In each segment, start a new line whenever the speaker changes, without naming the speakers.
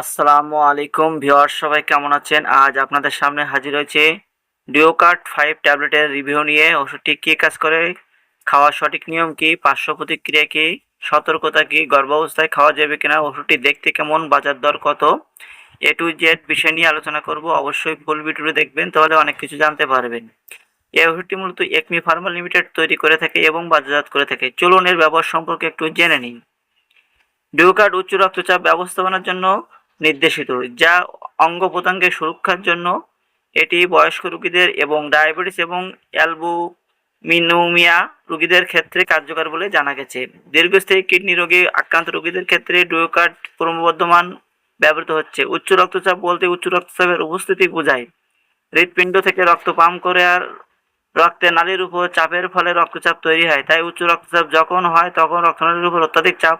আসসালামু আলাইকুম ভিওয়ার সবাই কেমন আছেন? আজ আপনাদের সামনে হাজির হয়েছে ডিওকার্ট ফাইভ ট্যাবলেটের রিভিউ নিয়ে। ওষুধটি কী কাজ করে? খাওয়ার সঠিক নিয়ম কি? পার্শ্ব প্রতিক্রিয়া কী? সতর্কতা কি? গর্ভাবস্থায় খাওয়া যাবে কিনা? ওষুধটি দেখতে কেমন? বাজার দর কত? এ টু জেড বিষয় নিয়ে আলোচনা করব। অবশ্যই ফুল ভিডিওটি দেখবেন, তাহলে অনেক কিছু জানতে পারবেন। এই ওষুধটি মূলত একমি ফার্মা লিমিটেড তৈরি করে থাকে এবং বাজারজাত করে থাকে। চলুন এর ব্যবহার সম্পর্কে একটু জেনে নিন ডিউকার্ড উচ্চ রক্তচাপ ব্যবস্থাপনার জন্য নির্দেশিত, যা অঙ্গ প্রত্যঙ্গের সুরক্ষার জন্য এটি বয়স্ক রোগীদের এবং ডায়াবেটিস এবং অ্যালবুমিনোমিয়া রোগীদের ক্ষেত্রে কার্যকর বলে জানা গেছে। দীর্ঘস্থায়ী কিডনি রোগে আক্রান্ত রোগীদের ক্ষেত্রে ডিউকার্ড ক্রমবর্ধমান ব্যবহৃত হচ্ছে। উচ্চ রক্তচাপ বলতে উচ্চ রক্তচাপের উপস্থিতি বোঝায়। হৃৎপিণ্ড থেকে রক্ত পাম্প করে আর রক্তের নালীর উপর চাপের ফলে রক্তচাপ তৈরি হয়। তাই উচ্চ রক্তচাপ যখন হয়, তখন রক্তনালীর উপর অত্যাধিক চাপ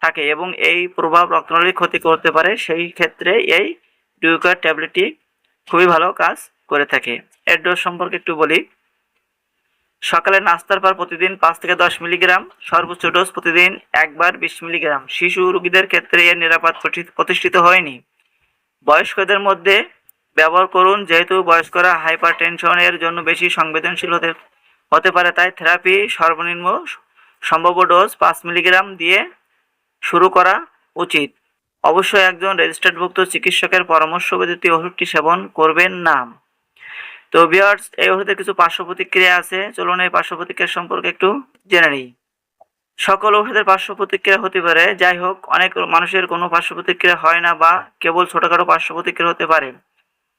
থাকে এবং এই প্রভাব রক্তনালীর ক্ষতি করতে পারে, সেই ক্ষেত্রে এই ডিউকার ট্যাবলেটটি খুবই ভালো কাজ করে থাকে। এর ডোজ সম্পর্কে একটু বলি। সকালে নাস্তার পর প্রতিদিন পাঁচ থেকে দশ মিলিগ্রাম, সর্বোচ্চ ডোজ প্রতিদিন একবার বিশ মিলিগ্রাম। শিশু রোগীদের ক্ষেত্রে এর নিরাপদ প্রতি- প্রতিষ্ঠিত হয়নি। বয়স্কদের মধ্যে ব্যবহার করুন, যেহেতু বয়স্করা হাইপার টেনশনের জন্য বেশি সংবেদনশীল হতে হতে পারে, তাই থেরাপি সর্বনিম্ন সম্ভাব্য ডোজ পাঁচ মিলিগ্রাম দিয়ে শুরু করা উচিত। অবশ্যই একজন রেজিস্টার্ডভুক্ত চিকিৎসকের পরামর্শ ব্যতীত ওষুধটি সেবন করবেন না। তো বিয়ার্স এই ওষুধের কিছু পার্শ্ব প্রতিক্রিয়া আছে। চলুন এই পার্শ্ব প্রতিক্রিয়া সম্পর্কে একটু জেনে নিই। সকল ওষুধের পার্শ্ব প্রতিক্রিয়া হতে পারে। যাই হোক, অনেক মানুষের কোনো পার্শ্ব প্রতিক্রিয়া হয় না বা কেবল ছোটখাটো পার্শ্ব প্রতিক্রিয়া হতে পারে।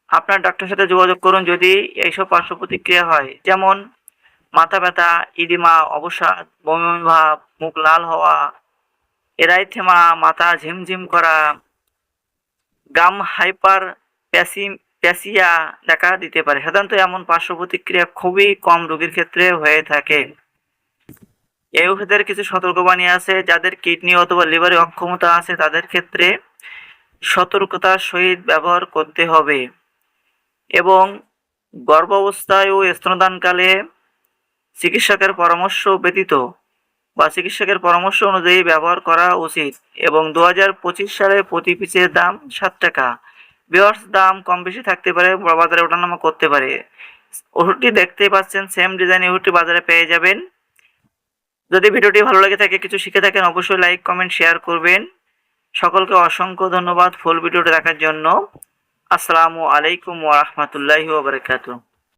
আপনার ডাক্তারের সাথে যোগাযোগ করুন যদি এইসব পার্শ্ব প্রতিক্রিয়া হয়। যেমন মাথা ব্যথা, ইডিমা, অবসাদ, বমি বমি ভাব, মুখ লাল হওয়া এরাইথেমা মাথা ঝিমঝিম করা। গাম হাইপার প্যাসি, প্যাসিয়া দেখা দিতে পারে। সাধারণত এমন পার্শ্ব প্রতিক্রিয়া খুবই কম রোগীর ক্ষেত্রে হয়ে থাকে। এই ওষুধের কিছু সতর্কবাণী আছে, যাদের কিডনি অথবা লিভারে অক্ষমতা আছে, তাদের ক্ষেত্রে সতর্কতার সহিত ব্যবহার করতে হবে। এবং গর্ভাবস্থায় ও স্তনদানকালে চিকিৎসকের পরামর্শ ব্যতীত বা চিকিৎসকের পরামর্শ অনুযায়ী ব্যবহার করা উচিত এবং দু হাজার পঁচিশ সালে প্রতি পিসের দাম সাত টাকা। বিয়ার্স দাম কম বেশি থাকতে পারে, বাজারে ওঠানামা করতে পারে। ওষুধটি দেখতেই পাচ্ছেন সেম ডিজাইন ওষুধটি বাজারে পেয়ে যাবেন। যদি ভিডিওটি ভালো লেগে থাকে, কিছু শিখে থাকেন, অবশ্যই লাইক কমেন্ট শেয়ার করবেন। সকলকে অসংখ্য ধন্যবাদ ফুল ভিডিওটি দেখার জন্য। আসসালামু আলাইকুম ওয়া রাহমাতুল্লাহি ওয়া বারাকাতুহু।